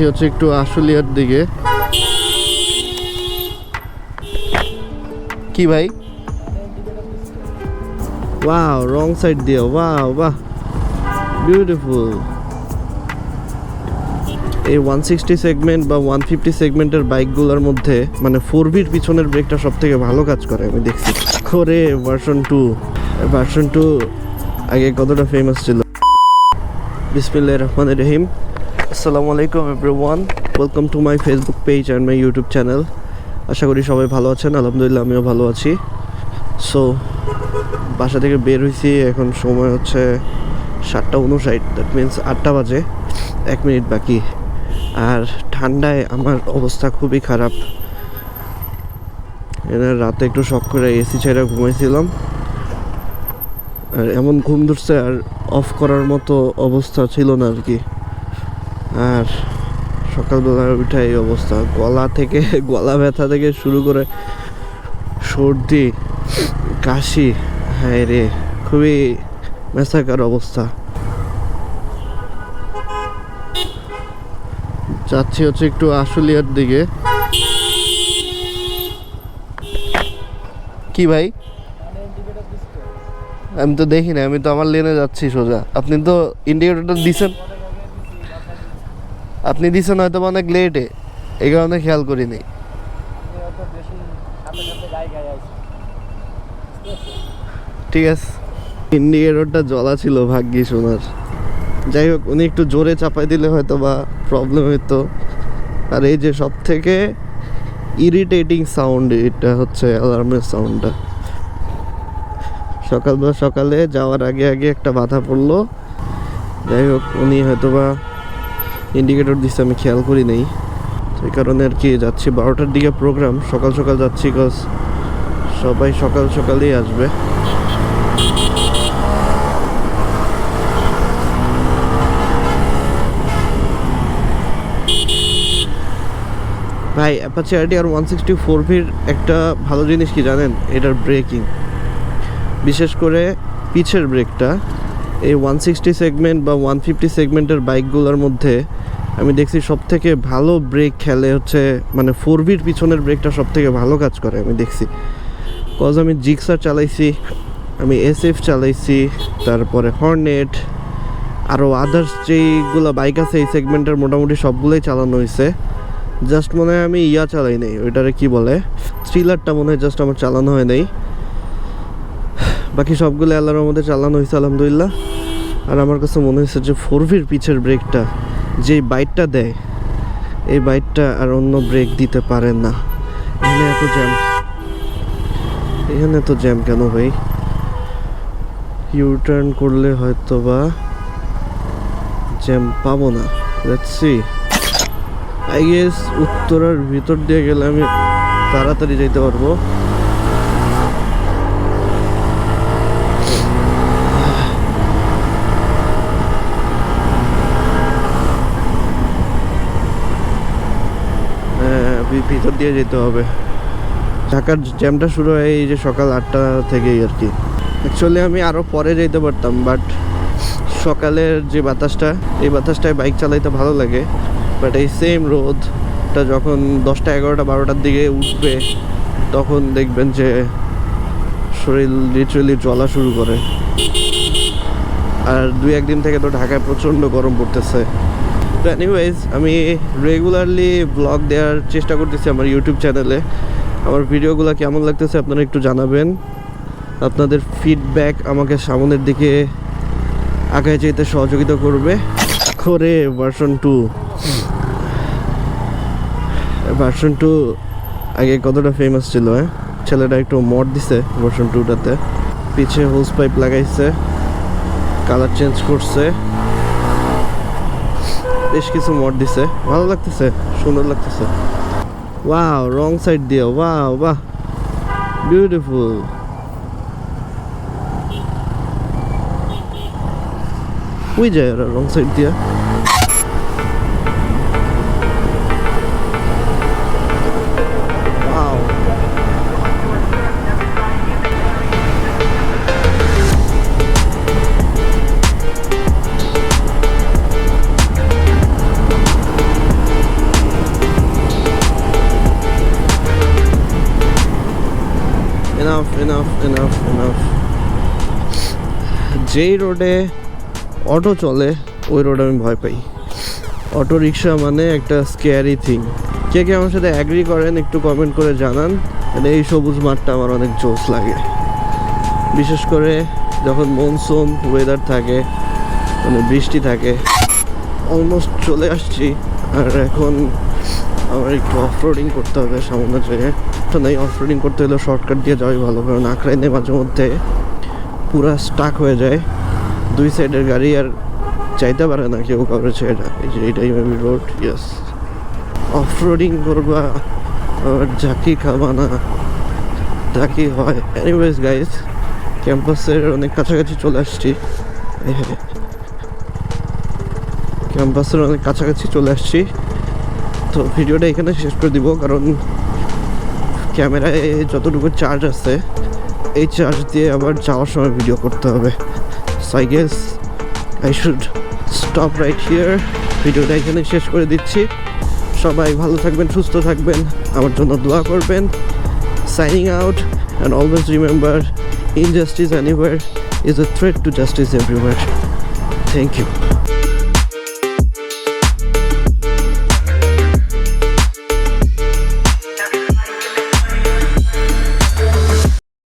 যাচ্ছি হচ্ছে একটু আশুলিয়ার দিকে। কি ভাই? ওয়াও রং সাইড দিয়ে ওয়াও বাহ। বিউটিফুল এই ওয়ান সিক্সটি সেগমেন্ট বা ওয়ান ফিফটি সেগমেন্টের বাইকগুলোর মধ্যে মানে ফোর বির পিছনের ব্রেকটা সব থেকে ভালো কাজ করে, আমি দেখছি। করে ভার্সন টু ভার্সন টু আগে কতটা ফেমাস ছিল? বিসমিল্লাহ রহমান রহিম। আসসালামু আলাইকুম everyone welcome to my Facebook page and my YouTube channel আশা করি সবাই ভালো আছেন, আলহামদুলিল্লাহ আমিও ভালো আছি। সো বাসা থেকে বের হয়েছি এখন সময় হচ্ছে সাতটা উনষাট দ্যাট মিন্স আটটা বাজে, এক মিনিট বাকি। আর ঠান্ডায় আমার অবস্থা খুবই খারাপ। এনার রাতে একটু শখ করে এসি ছেড়ে ঘুমাইছিলাম। আর এমন ঘুম ধরছে আর অফ করার মতো অবস্থা ছিল না আর কি। আর সকালবেলা উঠে এই অবস্থা। গলা থেকে, গলা ব্যথা থেকে শুরু করে সর্দি, কাশি হ্যাঁ রে, খুবই মেসাকার অবস্থা। যাচ্ছি হচ্ছে একটু আশুলিয়ার দিকে। কি ভাই? আমি তো দেখি না আমি তো আমার লেনে যাচ্ছি সোজা। আপনি তো ইন্ডিকেটরটা দিছেন? আপনি দিছেন হয়তো অনেক লেটে এই কারণে খেয়াল করিনি। ঠিক আছে। ইন্ডিকেটরটা জ্বলা ছিল ভাগ্যি সোনার যাই হোক, উনি একটু জোরে চাপাই দিলে হয়তো বা প্রবলেম হতো আর এই যে সব থেকে ইরিটেটিং সাউন্ড এটা হচ্ছে অ্যালার্মের সাউন্ডটা সকালবেলা সকালে যাওয়ার আগে আগে একটা বাধা পড়ল। যাই হোক, উনি হয়তো বা ইন্ডিকেটর দিচ্ছে আমি খেয়াল করি নাই। সেই কারণে আর কি যাচ্ছি বারোটার দিকে প্রোগ্রাম সকাল সকাল যাচ্ছি কজ সবাই সকাল সকালেই আসবে। ভাই Apache R one sixty four ভির একটা ভালো জিনিস কি জানেন? এটার ব্রেকিং বিশেষ করে পিছের ব্রেকটা এই ওয়ান সিক্সটি সেগমেন্ট বা ওয়ান ফিফটি সেগমেন্টের বাইকগুলোর মধ্যে আমি দেখছি সব থেকে ভালো ব্রেক খেলে হচ্ছে মানে ফোর বির পিছনের ব্রেকটা সব থেকে ভালো কাজ করে, আমি দেখছি। কজ আমি জিক্সার চালাইছি, আমি এস এফ চালাইছি, তারপরে হর্নেট আরও আদার্স যেইগুলো বাইক আছে এই সেগমেন্টের মোটামুটি সবগুলোই চালানো হয়েছে জাস্ট মনে হয় আমি ইয়া চালাই নাই, ওইটারে কি বলে? থ্রিলারটা মনে হয় জাস্ট আমার চালানো হয় নাই। বাকি সবগুলো আল্লাহর মধ্যে চালানো হয়েছে, আলহামদুলিল্লাহ। আর আমার কাছে মনে হয়েছে যে ফোর ভির পিছের ব্রেকটা যে বাইকটা দেয়, এই বাইকটা আর অন্য ব্রেক দিতে পারে না। এখানে এত জ্যাম এখানে এত জ্যাম কেন ভাই? ইউ টার্ন করলে হয়তো বা জ্যাম পাবো না। সি আই গেস উত্তরার ভিতর দিয়ে গেলে আমি তাড়াতাড়ি যেতে পারব হ্যাঁ, ভি- ভিতর দিয়ে যেতে হবে। ঢাকার জ্যামটা শুরু হয় এই যে সকাল আটটা থেকেই আর কি। অ্যাকচুয়ালি আমি আরও পরে যেতে পারতাম বাট সকালের যে বাতাসটা, এই বাতাসটায় বাইক চালাইতে ভালো লাগে। বাট এই সেম রোদটা যখন দশটা, এগারোটা, বারোটার দিকে উঠবে, তখন দেখবেন যে শরীর লিটারেলি জ্বলা শুরু করে। আর দুই একদিন থেকে তো ঢাকায় প্রচণ্ড গরম পড়তেছে। তো এনিওয়েজ আমি রেগুলারলি ব্লগ দেওয়ার চেষ্টা করতেছি আমার ইউটিউব চ্যানেলে আমার ভিডিওগুলো কেমন লাগতেছে আপনারা একটু জানাবেন। আপনাদের ফিডব্যাক আমাকে সামনের দিকে আগায় যেতে সহযোগিতা করবে। করে ভার্সন টু ভার্সন টু আগে কতটা ফেমাস ছিল হ্যাঁ? ছেলেটা একটু মড দিছে ভার্সন টুটাতে পিছে হোস পাইপ লাগাইছে। কালার চেঞ্জ করছে। বেশ কিছু মঠ দিছে। ভালো লাগতেছে, সুন্দর লাগতেছে। ওয়াও রং সাইড দিয়ে ওয়াও বাহ বিউটিফুল ওই যায় ওরা রং সাইড দিয়ে। এনাফ এনাফ এনাফ যেই রোডে অটো চলে, ওই রোডে আমি ভয় পাই। অটো রিক্সা মানে একটা স্কেয়ারি থিং কে কে আমার সাথে অ্যাগ্রি করেন, একটু কমেন্ট করে জানান। মানে এই সবুজ মাঠটা আমার অনেক জোস লাগে। বিশেষ করে যখন মনসুন ওয়েদার থাকে মানে বৃষ্টি থাকে অলমোস্ট চলে আসছি। আর এখন আমার একটু অফ রোডিং করতে হবে সামান্য জায়গায়। তো নাই অফ রোডিং করতে হলে শর্টকাট দিয়ে যাওয়াই ভালো, কারণ আঁকড়াইনে মাঝে মধ্যে পুরা স্টাক হয়ে যায়। দুই সাইডের গাড়ি আর চাইতে পারে না কেউ কাউরে ছেড়ে এই যে এটাই maybe road yes off roading করবা ঝাঁকি খাবা না ঝাঁকি হয়। এনিওয়েজ গাইজ ক্যাম্পাসের অনেক কাছাকাছি চলে আসছি। ক্যাম্পাসের অনেক কাছাকাছি চলে আসছি। তো ভিডিওটা এখানে শেষ করে দিব, কারণ ক্যামেরায় যতটুকু চার্জ আছে, এই চার্জ দিয়ে আবার যাওয়ার সময় ভিডিও করতে হবে। So I guess I should stop right here ভিডিওটা এখানে শেষ করে দিচ্ছি। সবাই ভালো থাকবেন, সুস্থ থাকবেন। আমার জন্য দোয়া করবেন। Signing out and always remember injustice anywhere is a threat to justice everywhere thank you